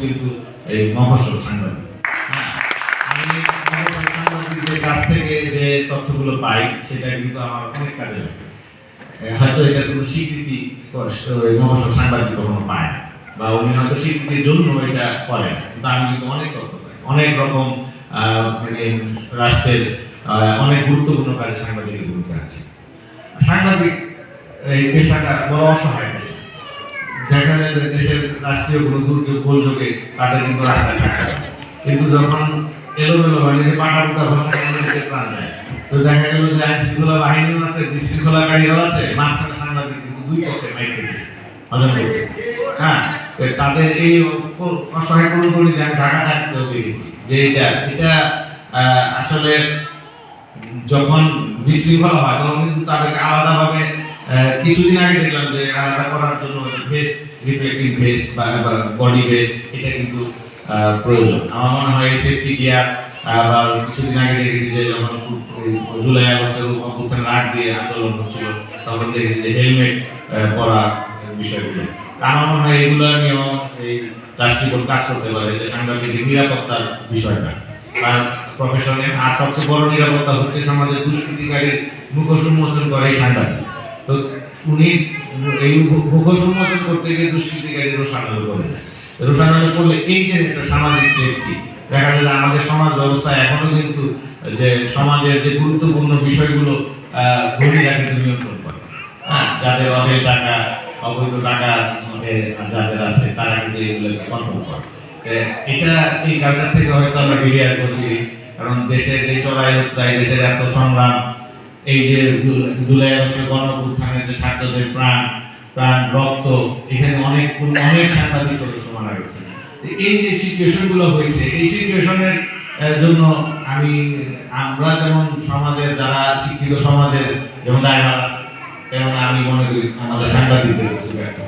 কিন্তু এই মফস্বল সাংবাদিক সাংবাদিকদের কাছ থেকে যে তথ্যগুলো পাই, সেটা কিন্তু আমার অনেক কাজে লাগে। হয়তো এটা কোনো স্বীকৃতি কষ্ট- সাংবাদিক কখনো পায় না, বা উনি হয়তো স্বীকৃতির জন্য এটা করে না, কিন্তু আমি কিন্তু অনেক তথ্য পাই। অনেক রকম মানে রাষ্ট্রের অনেক গুরুত্বপূর্ণ কাজে সাংবাদিকের ভূমিকা আছে। সাংবাদিক, এই পেশাটা বড় অসহায়। দেখা যায় যে দেশের রাষ্ট্রীয় কোনো দুর্যোগ গোলযোগে তাদের কিন্তু থাকতে কিন্তু যখন এলোমেলো মানে যে পাটাপুতা ভাষা মানুষের প্রাণ যায় তো দেখা গেল যে আইন শৃঙ্খলা বাহিনীও আছে বিশৃঙ্খলাকারীও আছে, মাঝখানে সাংবাদিক কিন্তু দুই পক্ষে মাইকে দিচ্ছে হ্যাঁ তাদের এই অসহায় কোনো গণিতে আমি ঢাকা থাকতেও দেখেছি যে এটা এটা আসলে যখন বিশৃঙ্খলা হয়, তখন কিন্তু তাদেরকে আলাদাভাবে কিছুদিন আগে দেখলাম যে আলাদা করার জন্য ভেস্ট রিফ্লেক্টিভ ভেস্ট বা বডি ভেস্ট এটা কিন্তু প্রয়োজন। আমার মনে হয় সেফটি গিয়ার বা কিছুদিন আগে দেখেছি যে যখন জুলাই আগস্টের অভ্যুত্থানের আগ দিয়ে আন্দোলন হচ্ছিল, তখন দেখেছি যে হেলমেট পরা বিষয়গুলো। আমার মনে হয় এগুলো নিয়েও এই রাষ্ট্রীয় কাজ করতে পারে যে সাংবাদিক নিরাপত্তার বিষয়টা তার প্রফেশনে আর সবচেয়ে বড় নিরাপত্তা হচ্ছে সমাজের দুষ্কৃতিকারীর মুখোশ উন্মোচন করে এই সাংবাদিক। তো উনি এই মুখোশ উন্মোচন করতে গিয়ে দুষ্কৃতিকারী রোষানল করে রোষানল করলে এই যে একটা সামাজিক সেফটি দেখা যায় আমাদের সমাজ ব্যবস্থা এখনও কিন্তু যে সমাজের যে গুরুত্বপূর্ণ বিষয়গুলো ধনীরা কিন্তু নিয়ন্ত্রণ করে। হ্যাঁ যাদের অনেক টাকা, অবৈধ টাকা যাদের আছে, তারা কিন্তু এগুলোকে কন্ট্রোল করে। এটা এই কালচার থেকে হয়তো আমরা বেরিয়ে আসব কারণ দেশের যে চড়াই উত্তরাই দেশের এত সংগ্রাম এই যে জুলাই আগস্টের গণ অভ্যুত্থানের যে ছাত্রদের প্রাণ প্রাণ রক্ত, এখানে অনেক অনেক সাংবাদিক সদস্য মারা গেছে এই যে সিচুয়েশনগুলো হয়েছে, এই সিচুয়েশনের জন্য আমি, আমরা যেমন সমাজের যারা শিক্ষিত সমাজের যেমন দায়ভার আছে, তেমন আমি মনে করি আমাদের সাংবাদিকদের ব্যর্থ